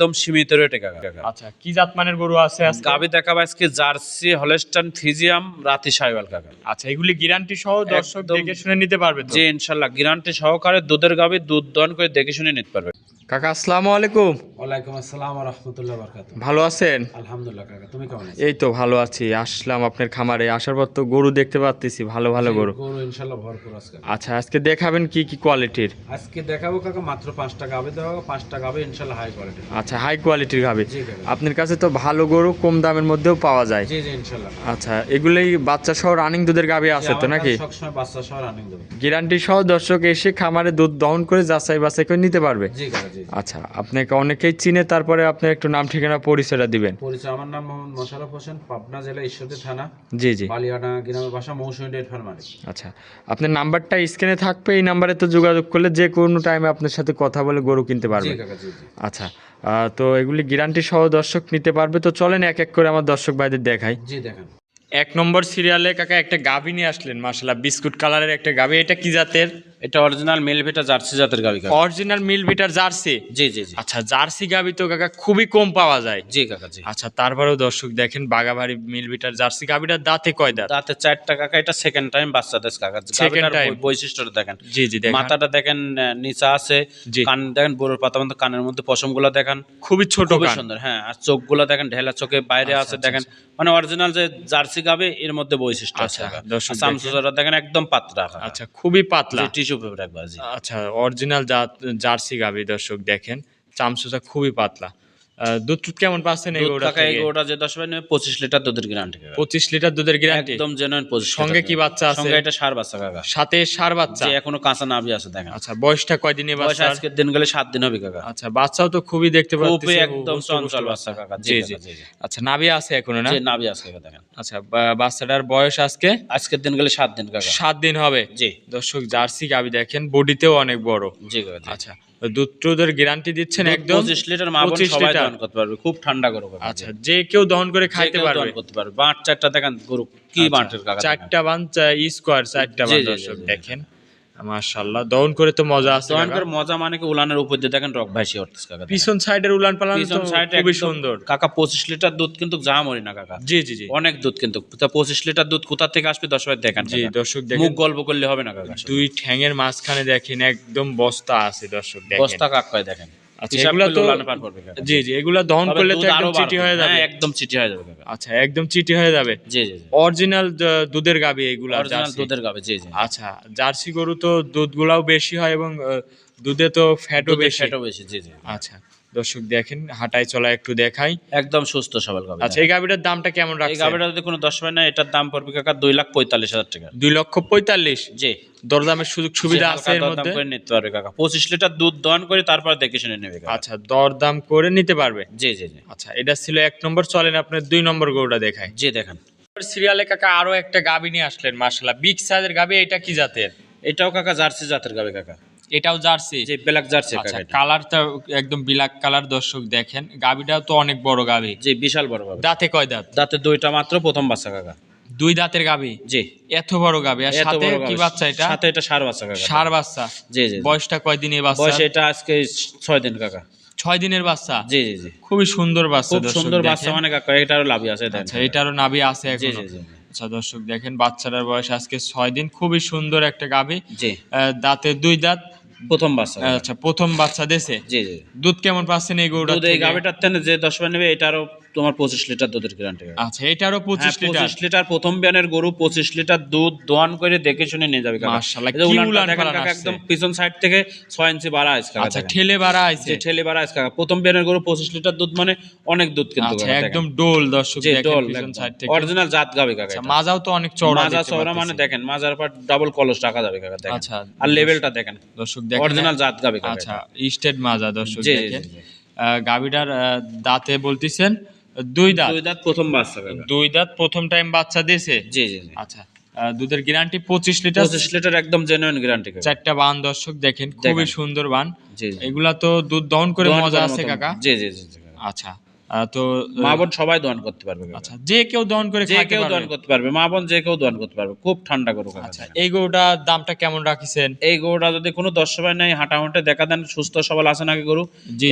একদম সীমিত রেটে কাকা। আচ্ছা কি জাতমানের গরু আছে আজকে? গাবি দেখাবো আজকে জার্সি হলেস্টান ফিজিয়াম রাতি সাইওয়াল কাকা। আচ্ছা এগুলি গ্যারান্টি সহ দর্শক দেখে শুনে নিতে পারবে তো? জি ইনশাল্লাহ। গ্যারান্টি সহকারে দুধের গাবি দুধ দন করে দেখে শুনে নিতে পারবে। কাকা আসসালামু আলাইকুম। ওয়ালাইকুম আসসালাম রহমতুল্লাহ বরকাত ভালো আছেন? আলহামদুলিল্লাহ কাকা তুমি কেমন আছো? এই তো ভালো আছি। আসলাম আপনার খামারে। আসার পর তো গরু দেখতে পাচ্ছি ভালো ভালো গরু। গরু ইনশাল্লাহ ভরপুর আজকে। আচ্ছা আজকে দেখাবেন কি কি কোয়ালিটির আজকে দেখাবো কাকা মাত্র পাঁচ টাকা আবে দেওয়া পাঁচ টাকা আবে ইনশাল্লাহ হাই কোয়ালিটি আচ্ছা হাই কোয়ালিটির গাবে আপনার কাছে তো ভালো গরু কম দামের মধ্যেও পাওয়া যায়। জি জি ইনশাল্লাহ। আচ্ছা এগুলোই বাচ্চা সহ রানিং দুধের গাবে আছে তো নাকি? সবসময় বাচ্চা সহ রানিং দেবো গ্যারান্টি সহ দর্শক এসে খামারে দুধ দহন করে যাচাই বাছাই করে নিতে পারবে। জি জি জি। আচ্ছা আপনাকে অনেকেই চিনে তারপরে আপনি একটু নাম ঠিকানা পরিচয়টা দিবেন। পরিচয় আমার নাম মোহাম্মদ মোশারফ হোসেন পাবনা জেলা ঈশ্বরদী থানা। জি জি। বালিয়াডা গ্রামের বাসা মৌসুমী ডেট আচ্ছা আপনার নাম্বারটা স্ক্রিনে থাকবে এই নাম্বারে তো যোগাযোগ করলে যে কোনো টাইমে আপনার সাথে কথা বলে গরু কিনতে পারবে। জি জি। আচ্ছা তো এগুলি গ্যারান্টি সহ দর্শক নিতে পারবে। তো চলেন এক এক করে আমার দর্শক ভাইদের দেখাই। জি দেখেন। এক নম্বর সিরিয়ালে কাকা একটা গাভি নিয়ে আসলেন মাসাল্লাহ বিস্কুট কালারের একটা গাভি। এটা কি জাতের? এটা অরিজিনাল মেলভেটা জার্সি জাতের গাবি কাকা। অরিজিনাল মিল বিটার জার্সি জি জি জি। আচ্ছা জার্সি গাভি তো কাকা খুবই কম পাওয়া যায়। জি কাকা জি। আচ্ছা তারপরেও দর্শক দেখেন বাগাবাড়ি মিল বিটার জার্সি গাভিটার দাঁতে কয় দাঁত? তাতে চারটা কাকা এটা সেকেন্ড টাইম বাচ্চা দেশ কাকা। Time? বৈ- বৈশিষ্ট্যটা দেখেন। জি জি দেখেন। মাথাটা দেখেন নিচা আছে। কান দেখেন বড়োর পাতা মতো কানের মধ্যে পশমগুলো দেখেন। খুবই ছোট কান। সুন্দর হ্যাঁ আর চোখগুলো দেখেন ঢেলা চোখে বাইরে আচ্ছা, আছে আচ্ছা, দেখেন। মানে অরিজিনাল যে জার্সি গাবে এর মধ্যে বৈশিষ্ট্য আছে আচ্ছা, দেখেন। একদম পাতলা আচ্ছা খুবই পাতলা। টিস্যু পেপার একবার জি। আচ্ছা অরিজিনাল জার্সি গাভি দর্শক দেখেন চামচুটা খুবই পাতলা। দুধ কেমন পাচ্ছেন এই গরুটা কাকা গরুটা যে দশ নেবে পঁচিশ লিটার দুধের গ্যারান্টি পঁচিশ লিটার দুধের গ্যারান্টি একদম জেনুইন পঁচিশ সঙ্গে কি বাচ্চা আছে? সঙ্গে এটা সার বাচ্চা কাকা। সাথে সার বাচ্চা? যে এখনও কাঁচা নাভি আছে দেখেন। আচ্ছা বয়সটা কয়দিনে বয়স বাচ্চা আজকের দিন গেলে দিন হবে কাকা। আচ্ছা বাচ্চাও তো খুবই দেখতে খুবই একদম চঞ্চল বাচ্চা কাকা। জি জি জি। জি আচ্ছা নাভি আছে এখনও না? নাভি আছে কাকা দেখেন। আচ্ছা বাচ্চাটার বয়স আজকে? আজকের দিন গেলে সাত দিন কাকা। সাত দিন হবে? জি। দর্শক জার্সি গাভি দেখেন বডিতেও অনেক বড়। জি কাকা জি। আচ্ছা দুধ টুধের গ্যারান্টি দিচ্ছেন একদম পঁচিশ লিটার মা বোন সবাই দহন করতে পারবে খুব ঠান্ডা গরু আচ্ছা যে কেউ দহন করে খাইতে পারবে। করতে পারবে। বাঁট চারটা দেখেন গরু কি আচ্ছা, বাঁটের কাকা চারটা বান স্কোয়ার চারটা জি। দেখেন। মাশাআল্লাহ দহন করে তো মজা আছে দহন করে মজা মানে কি উলানের উপর দিয়ে দেখেন রক ভাসি উঠতেছে কাকা দেখেন। পিছন সাইডের উলান পালান পিছন সাইডে খুবই সুন্দর। কাকা পঁচিশ লিটার দুধ কিন্তু যা মরি না কাকা। জি জি জি। অনেক দুধ কিন্তু। তা পঁচিশ লিটার দুধ কোথা থেকে আসবে বার দেখেন জি দর্শক দর্শক মুখ দেখেন গল্প করলে হবে না কাকা দুই ঠ্যাঙের মাঝখানে দেখেন একদম বস্তা আছে দর্শক দেখেন। বস্তা কাকায় দেখেন। আচ্ছা, গরু করলে তো- উলানে পার করবে কাকা। জি জি এগুলা দহন করলে তো দুধ গুলাও একদম চিটি হয়ে যাবে। হ্যাঁ, একদম চিটি হয়ে যাবে। আচ্ছা একদম চিটি হয়ে যাবে। জি জি অরিজিনাল দুধের গাবি এগুলো অরিজিনাল জার্সি। দুধের গাবে জি জি। আচ্ছা জার্সি গরু তো দুধগুলাও বেশি হয় এবং দুধে তো ফ্যাটও বেশি। ফ্যাটও বেশি জি জি। আচ্ছা। দর্শক দেখেন হাঁটায় চলা একটু দেখাই। একদম সুস্থ সবল গাবে আচ্ছা এই গাবিটার দামটা কেমন এই রাখছে গাবিটা যদি কোনো দশ হয় না এটার দাম পড়বে কাকা দুই লাখ পঁয়তাল্লিশ হাজার টাকা। দুই লক্ষ পঁয়তাল্লিশ? জি। দরদামের সুযোগ সুবিধা আছে এর মধ্যে? করে নিতে পারবে কাকা। পঁচিশ লিটার দুধ দহন করে তারপর দেখে শুনে নেবে কাকা। আচ্ছা দরদাম করে নিতে পারবে? জি জি জি। আচ্ছা এটা ছিল এক নম্বর চলেন আপনার দুই নম্বর গরুটা দেখাই। জি দেখেন। সিরিয়ালে কাকা আরও একটা গাবি নিয়ে আসলেন মার্শাল্লাহ বিগ সাইজের গাবি এটা কি জাতের? এটাও কাকা জার্সি জাতের গাবে কাকা। এটাও জার্সি। যে ব্ল্যাক জার্সি আচ্ছা কালারটা একদম ব্ল্যাক কালার দর্শক দেখেন। গাবিটাও তো অনেক বড় গাবি জি বিশাল বড় গাবে দাঁতে কয় দাঁত? দাঁতে দুইটা মাত্র প্রথম বাচ্চা কাকা। দুই দাঁতের গাবি জি। এত বড় গাবি আর সাথে কি বাচ্চা এটা? সাথে এটা সার বাচ্চা কাকা। সার বাচ্চা। জি জি। বয়সটা কয় দিনে বাচ্চা? বয়স এটা আজকে ছয় দিন কাকা। ছয় দিনের বাচ্চা? জি জি জি। খুবই সুন্দর বাচ্চা খুব সুন্দর বাচ্চা মানে কাকা এটারও লাভই আছে আচ্ছা এটারও নাভি আছে জি জি জি। আচ্ছা দর্শক দেখেন বাচ্চাটার বয়স আজকে ছয় দিন। খুবই সুন্দর একটা গাভি। জি। দাঁতে দুই দাঁত প্রথম বাচ্চা আচ্ছা প্রথম বাচ্চা দেশে জি জি। দুধ কেমন পাচ্ছেন এই গরুটা দুধ এই গাভিটার থেকে যে দশ নেবে এটারও তোমার পঁচিশ লিটার দুধের গ্যারান্টি আচ্ছা এটারও পঁচিশ লিটার। পঁচিশ লিটার প্রথম বিয়ানের গরু পঁচিশ লিটার দুধ দোয়ান করে দেখে শুনে নিয়ে যাবে। একদম পিছন সাইড থেকে ছয় ইঞ্চি বাড়া আছে আচ্ছা ঠেলে বাড়া আছে। ঠেলে বাড়া আছে প্রথম বিয়ানের গরু পঁচিশ লিটার দুধ মানে অনেক দুধ কিন্তু আচ্ছা। একদম ডোল দর্শক ডল অরিজিনাল জাত গাবে কাকা আচ্ছা মাজাও তো অনেক চওড়া মাজা চওড়া মানে দেখেন মাজার পর ডাবল কলস টাকা যাবে কাকা দেখেন। আচ্ছা আর লেভেলটা দেখেন। দর্শক দেখেন। অরিজিনাল জাত গাবে কাকা আচ্ছা। স্টেট মাজা দর্শক দেখেন। গাভীটার আহ, দাঁতে বলতেছেন। দুই দাঁত? দুই দাঁত প্রথম বাচ্চা দুই দাঁত প্রথম টাইম বাচ্চা দিয়েছে? জি জি আচ্ছা দুধের গ্যারান্টি পঁচিশ লিটার পঁচিশ লিটার একদম জেনুইন গ্যারান্টি চারটা বান দর্শক দেখেন খুবই সুন্দর বান। এগুলা তো দুধ দহন করে মজা আছে কাকা? জি জি জি। আচ্ছা তো মা বোন সবাই দোয়ান করতে পারবে আচ্ছা যে কেউ দহন করে যে কেউ দোয়ান করতে পারবে মা বোন যে কেউ দোয়ান করতে পারবে খুব ঠান্ডা গরু আচ্ছা এই গরুটার দামটা কেমন রাখিছেন? এই গরুটা যদি কোনো দশ সবাই নাই হাঁটাহুঁটে দেখা দেন সুস্থ সবল আছে নাকি গরু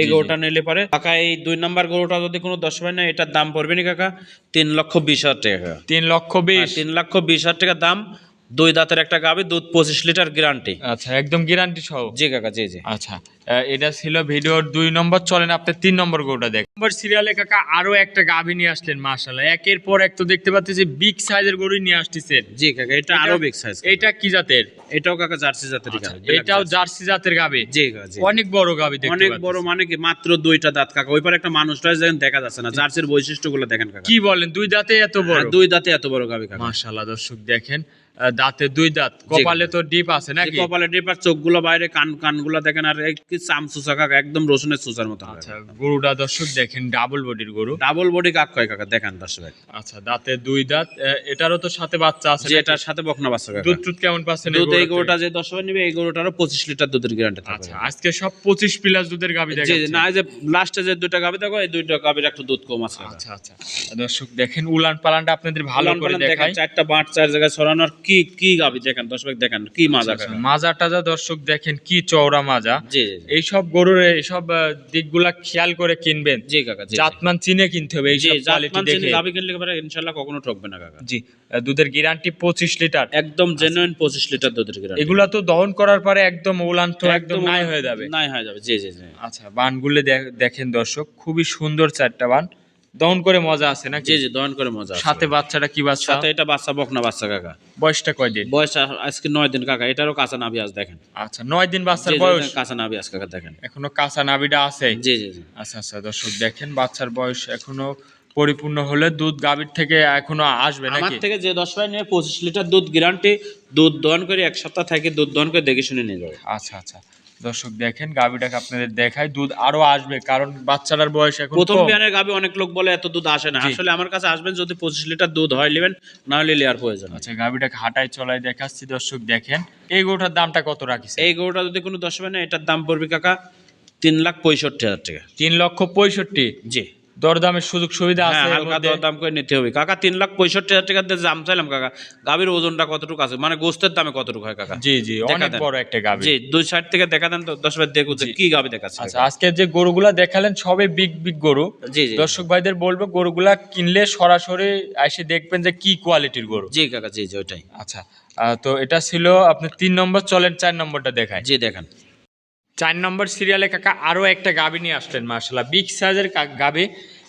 এই গরুটা নিলে পারে। কাকা এই দুই নাম্বার গরুটা যদি কোনো দশ সবাই নাই এটার দাম পড়বে নি কাকা? তিন লক্ষ বিশ হাজার টাকা। তিন লক্ষ বিশ। তিন লক্ষ বিশ হাজার টাকা দাম। দুই দাঁতের একটা গাবি দুধ পঁচিশ লিটার গ্যারান্টি আচ্ছা একদম গ্যারান্টি সহ? জি কাকা জি জি। আচ্ছা এটা ছিল ভিডিওর দুই নম্বর চলেন আপনি তিন নম্বর গরুটা দেখ নম্বর সিরিয়ালে কাকা আরও একটা গাভি নিয়ে আসলেন মাশাল্লাহ একের পর এক তো দেখতে পাচ্ছি যে বিগ সাইজের গরুই নিয়ে আসতেছেন। জি কাকা এটা আরও বিগ সাইজ এটা কি জাতের? এটাও কাকা জার্সি জাতের গাবি আচ্ছা, এটাও জার্সি। জাতের গাভি জি কাকা অনেক বড় গাভি দেখতে অনেক বড় মানে কি মাত্র দুইটা দাঁত কাকা। ওই পারে একটা মানুষ রয়েছে দেখেন দেখা যাচ্ছে না। জার্সির বৈশিষ্ট্যগুলো দেখেন কাকা। কি বলেন দুই দাঁতে এত বড়? আর দুই দাঁতে এত বড় গাবি কাকা। মাশাল্লাহ দর্শক দেখেন। দাঁতে দুই দাঁত। কপালে তো ডিপ আছে নাকি? কপালে ডিপার চোখগুলো বাইরে কান কানগুলো দেখেন আর কি চাম চুচা কাকা একদম রসুনের চুচার মতো আচ্ছা গরুটা দর্শক দেখেন ডাবল বডির গরু। ডাবল বডি কাক কয় কাকা? দেখেন ভাই আচ্ছা দাঁতে দুই দাঁত এটারও তো সাথে বাচ্চা আছে যে এটার সাথে বকনা বাচ্চা কাকা। দুধ টুধ কেমন পাচ্ছেন এই দুধ এই গরুটা যে দশ ভাই নিবে এই গরুটারও পঁচিশ লিটার দুধের গ্যারান্টি থাকবে। আচ্ছা আজকে সব পঁচিশ প্লাস দুধের গাবি জি দেখা জি, না এই যে লাস্টে যে দুইটা গাবি দেখো এই দুইটা গাবির একটু দুধ কম আছে। আচ্ছা আচ্ছা। দর্শক দেখেন উলান পালানটা আপনাদের ভালো করে দেখেন, দেখাই। চারটা বাঁট চার জায়গায় ছড়ানোর কি কি গাবি দেখেন ভাই দেখেন কি মাজা আচ্ছা, মাজা টাজা দর্শক দেখেন কি চওড়া মাজা। এইসব গরুর এইসব দিকগুলা খেয়াল করে কিনবেন। জি কাকা জাতমান চিনে কিনতে হবে জাতমান চিনি দেখে। গাবি কিনলে পরে ইনশাআল্লাহ কখনো ঠকবে না কাকা। জি দুধের গ্যারান্টি পঁচিশ লিটার। একদম জেনুইন পঁচিশ লিটার দুধের গ্যারান্টি এগুলা তো দহন করার পরে একদম উলান তো একদম নাই হয়ে যাবে। নাই হয়ে যাবে জি জি জি। আচ্ছা বানগুলো দেখ- দেখেন দর্শক খুবই সুন্দর চারটা বান। দহন করে মজা আছে নাকি? জি জি দহন করে মজা আছে। সাথে বাচ্চাটা কি বাচ্চা? সাথে এটা বাচ্চা বকনা বাচ্চা কাকা। বয়সটা কয়দিন? বয়স আজকে নয় দিন কাকা। এটারও কাঁচা নাবি আজ দেখেন। আচ্ছা নয় দিন বাচ্চার বয়স? কাঁচা নাবি আজ কাকা দেখেন। এখনও কাঁচা নাভিটা আছে? জি জি জি। আচ্ছা আচ্ছা দর্শক দেখেন বাচ্চার বয়স এখনও পরিপূর্ণ হলে দুধ গাভীর থেকে এখনও আসবে নাকি? আমার থেকে যে দশ পাই নিয়ে পঁচিশ লিটার দুধ গ্যারান্টি দুধ দহন করে এক সপ্তাহ থেকে দুধ দহন করে দেখে শুনে নিয়ে যাবে। আচ্ছা আচ্ছা। দর্শক দেখেন গাভীটাকে আপনাদের দেখায় দুধ আরও আসবে কারণ বাচ্চাটার বয়স এখন প্রথম বিয়ানের গাবি অনেক লোক বলে এত দুধ আসে না। আসলে আমার কাছে আসবেন যদি পঁচিশ লিটার দুধ হয় নেবেন না হলে লেয়ার প্রয়োজন আছে। আচ্ছা গাভীটাকে হাঁটায় চলায় দেখাচ্ছি দর্শক দেখেন। এই গরুটার দামটা কত রাখিছে এই গরুটা যদি কোনো দশ না এটার দাম পড়বে কাকা তিন লাখ পঁয়ষট্টি হাজার টাকা। তিন লক্ষ পঁয়ষট্টি? জি। দরদামের সুযোগ সুবিধা আছে হ্যাঁ হালকা মধ্যে? দর দাম করে নিতে হবে। কাকা তিন লাখ পঁয়ষট্টি হাজার টাকা দিয়ে দাম চাইলাম কাকা। গাভীর ওজনটা কতটুকু আছে? মানে গোস্তের দামে কতটুকু হয় কাকা? জি জি অনেক বড় একটা গাভী। জি দুই সাইড থেকে দেখা দেন তো দশ বার দেখুন যে কি গাভী দেখাচ্ছে। আচ্ছা আজকে যে গরুগুলা দেখালেন সবই বিগ বিগ গরু। জি জি। দর্শক ভাইদের বলব গরুগুলা কিনলে সরাসরি এসে দেখবেন যে কি কোয়ালিটির গরু। জি কাকা জি জি ওইটাই। আচ্ছা তো এটা ছিল আপনি তিন নম্বর চলেন চার নম্বরটা দেখায় জি দেখেন। চার নম্বর সিরিয়ালে কাকা আরও একটা গাবি নিয়ে আসলেন মার্শাল্লাহ বিগ সাইজের গাবি।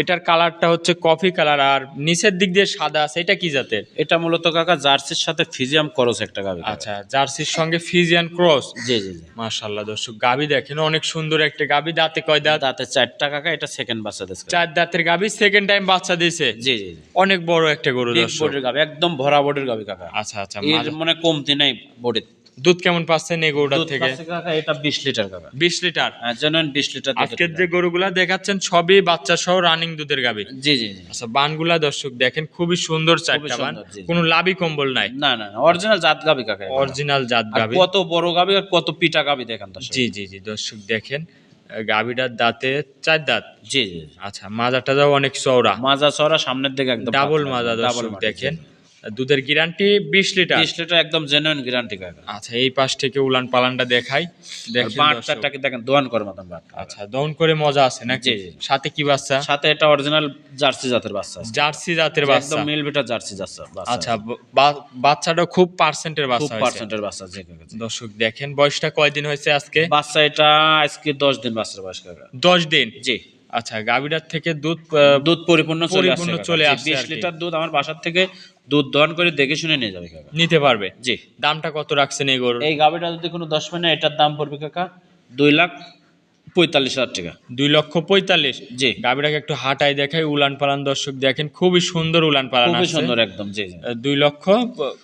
এটার কালারটা হচ্ছে কফি কালার আর নিচের দিক দিয়ে সাদা আছে। এটা কি জাতের? এটা মূলত কাকা জার্সির সাথে ফিজিয়াম ক্রস একটা কাকা। আচ্ছা জার্সির সঙ্গে ফিজিয়ান ক্রস? জি জি জি। মার্শাল্লাহ দর্শক গাবি দেখেন অনেক সুন্দর একটা গাবি। দাঁতে কয় দাঁত? দাঁতে চারটা কাকা এটা সেকেন্ড বাচ্চা দিচ্ছে চার দাঁতের গাবি সেকেন্ড টাইম বাচ্চা দিয়েছে? জি জি জি। অনেক বড় একটা গরু দর্শক। বডির গাভী একদম ভরা বডির গাভী কাকা। আচ্ছা আচ্ছা মানে কমতি নাই বডির দুধ কেমন পাচ্ছেন এই গরুটার থেকে? এটা বিশ লিটার কাকা। বিশ লিটার? হ্যাঁ জেনুইন বিশ লিটার দুধের আজকের। যে গরুগুলা দেখাচ্ছেন সবই বাচ্চা সহ রানিং দুধের গাবি। জি জি আচ্ছা বানগুলা দর্শক দেখেন খুবই সুন্দর চারটা বান। কোনো লাভি কম্বল নাই। না না অরিজিনাল জাত গাভী কাকা অরিজিনাল জাত গাবি। কত বড় গাভী আর কত পিটা গাবি দেখেন তো জি জি জি দর্শক দেখেন গাবিটার দাঁতে চার দাঁত। জি জি। আচ্ছা মাজাটা যাও অনেক চওড়া। মাজা চড়া সামনের দিকে একদম ডাবল মাজা ডাবল দর্শক দেখেন। দুধের গ্যারান্টি বিশ লিটার বিশ লিটার একদম জেনুইন গ্যারান্টি কাকা। আচ্ছা এই পাশ থেকে উলান পালানটা দেখাই। আর দেখেন বাট দেখেন দোয়ান করে মতন বাট আচ্ছা দহন করে মজা আছে নাকি। সাথে কি বাচ্চা? সাথে এটা অরিজিনাল জার্সি জাতের বাচ্চা জার্সি জাতের একদম বাচ্চা। মিল বিটার জার্সি বাচ্চা আচ্ছা বাচ্চাটা খুব পার্সেন্টের খুব বাচ্চা হয়েছে পার্সেন্টের বাচ্চা জি। দর্শক দেখেন বয়সটা কয়দিন হয়েছে আজকে? বাচ্চা এটা আজকে দশ দিন বাচ্চার বয়স কাকা। দশ দিন? জি। আচ্ছা গাভীটার থেকে দুধ দুধ পরিপূর্ণ চলে পরিপূর্ণ আসছে চলে আসছে বিশ। লিটার দুধ আমার বাসার থেকে দুধ দহন করে দেখে শুনে নিয়ে যাবে কাকা নিতে পারবে। জি। দামটা কত রাখছেন এই গরুর? এই গাভীটা যদি কোনো দশ মিনিট এটার দাম পড়বে কাকা? দুই লাখ পঁয়তাল্লিশ হাজার টাকা। দুই লক্ষ পঁয়তাল্লিশ। জি। গাভীটাকে একটু হাঁটাই দেখাই উলান পালান দর্শক দেখেন খুবই সুন্দর উলান পালান খুবই সুন্দর একদম জি দুই লক্ষ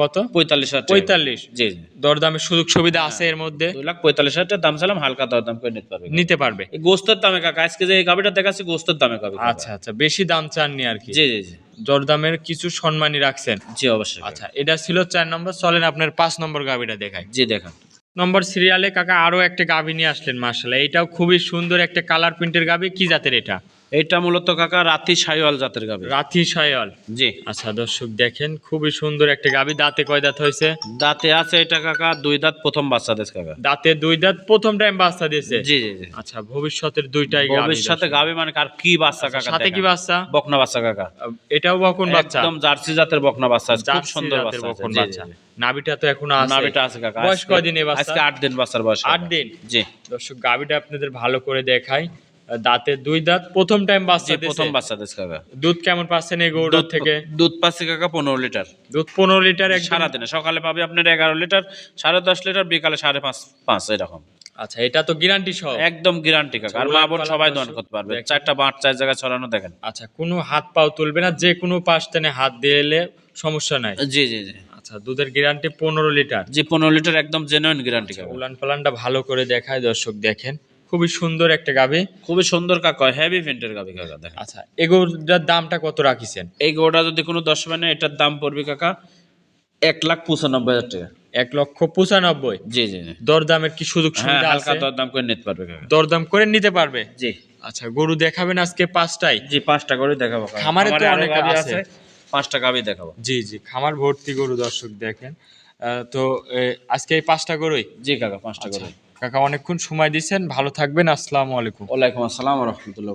কত? পঁয়তাল্লিশ হাজার পঁয়তাল্লিশ। জি দরদামের সুযোগ সুবিধা আছে এর মধ্যে? দুই লাখ পঁয়তাল্লিশ হাজার টাকা দাম চালাম হালকা দরদাম করে নিতে পারবে। নিতে পারবে। গোস্তের দামে কাকা আজকে যে গাভিটা দেখাচ্ছি গোস্তের দামে কাকা। আচ্ছা আচ্ছা বেশি দাম চাননি আর কি। জি জি জি। দরদামের কিছু সম্মানই রাখছেন। জি অবশ্যই। আচ্ছা এটা ছিল চার নম্বর চলেন আপনার পাঁচ নম্বর গাভিটা দেখাই। জি দেখান। নম্বর সিরিয়ালে কাকা আরও একটা গাভী নিয়ে আসলেন মার্শাল্লাহ এটাও খুবই সুন্দর একটা কালার প্রিন্টের গাভী। কি জাতের এটা? এইটা মূলত কাকা রাতি সাইওয়াল জাতের গাবি রাথি সায়াল জি। আচ্ছা দর্শক দেখেন খুবই সুন্দর একটা গাবি দাঁতে কয় দাঁত হয়েছে? দাঁতে আছে এটা কাকা দুই দাঁত প্রথম বাচ্চা দেশ কাকা। দাঁতে দুই দাঁত প্রথম টাইম বাচ্চা দিয়েছে? জি জি জি। আচ্ছা ভবিষ্যতের দুইটাই গাবি ভবিষ্যতে গাবি মানে কার কি বাচ্চা কাকা সাথে কি বাচ্চা? বকনা বাচ্চা কাকা। এটাও বকন বাচ্চা? একদম জার্সি জাতের বকনা বাচ্চা খুব সুন্দর বাচ্চা। বকন বাচ্চা। নাভিটা তো এখন আছে। নাভিটা আছে কাকা। বয়স কয়দিন এই বাচ্চা? আজকে আট দিন বাচ্চার বয়স আট কাকা। দিন? জি। দর্শক গাবিটা আপনাদের ভালো করে দেখাই। দাঁতে দুই দাঁত। প্রথম টাইম বাচ্চা প্রথম বাচ্চা দেশ কাকা। দুধ কেমন পাচ্ছেন এই গৌড়ার থেকে? দুধ পাচ্ছে কাকা পনেরো লিটার। দুধ পনেরো লিটার এক সারাদিনে। সকালে পাবে আপনার এগারো লিটার সাড়ে দশ লিটার বিকালে সাড়ে পাঁচ পাঁচ এরকম। আচ্ছা এটা তো গ্যারান্টি সহ। একদম গ্যারান্টি কাকা। আর মা বোন সবাই পালান করতে পারবে। চারটা বাঁট চার জায়গায় ছড়ানো দেখেন। আচ্ছা কোনো হাত পাও তুলবে না যে কোনো পাশ টেনে হাত দিয়ে এলে সমস্যা নাই। জি জি জি। আচ্ছা দুধের গ্যারান্টি পনেরো লিটার। জি পনেরো লিটার একদম জেনুইন গ্যারান্টি কাকা। উলান পালানটা ভালো করে দেখায় দর্শক দেখেন। খুবই সুন্দর একটা গাবি খুবই সুন্দর কাকা হেভি প্রিন্টের গাবি কাকা দেখেন। আচ্ছা এগুলোর দামটা কত রাখিছেন? এই গোটা যদি কোনো দশ মানে এটার দাম পড়বে কাকা এক লাখ পঁচানব্বই হাজার টাকা। এক লক্ষ পঁচানব্বই? জি জি দরদামের কি সুযোগ হ্যাঁ সুবিধা হালকা আছে? দর দাম করে নিতে পারবে কাকা। দরদাম করে নিতে পারবে? জি। আচ্ছা গরু দেখাবেন আজকে পাঁচটাই জি পাঁচটা করে দেখাবো খামারে তো অনেক গাভী আছে। পাঁচটা গাবি দেখাবো। জি জি খামার ভর্তি গরু দর্শক দেখেন। আহ, তো আজকে এই পাঁচটা গরুই? জি কাকা পাঁচটা করে কাকা অনেকক্ষণ সময় দিয়েছেন। ভালো থাকবেন। আসসালামু আলাইকুম। ওয়ালাইকুম আসসালাম রহমতুল্লাহ।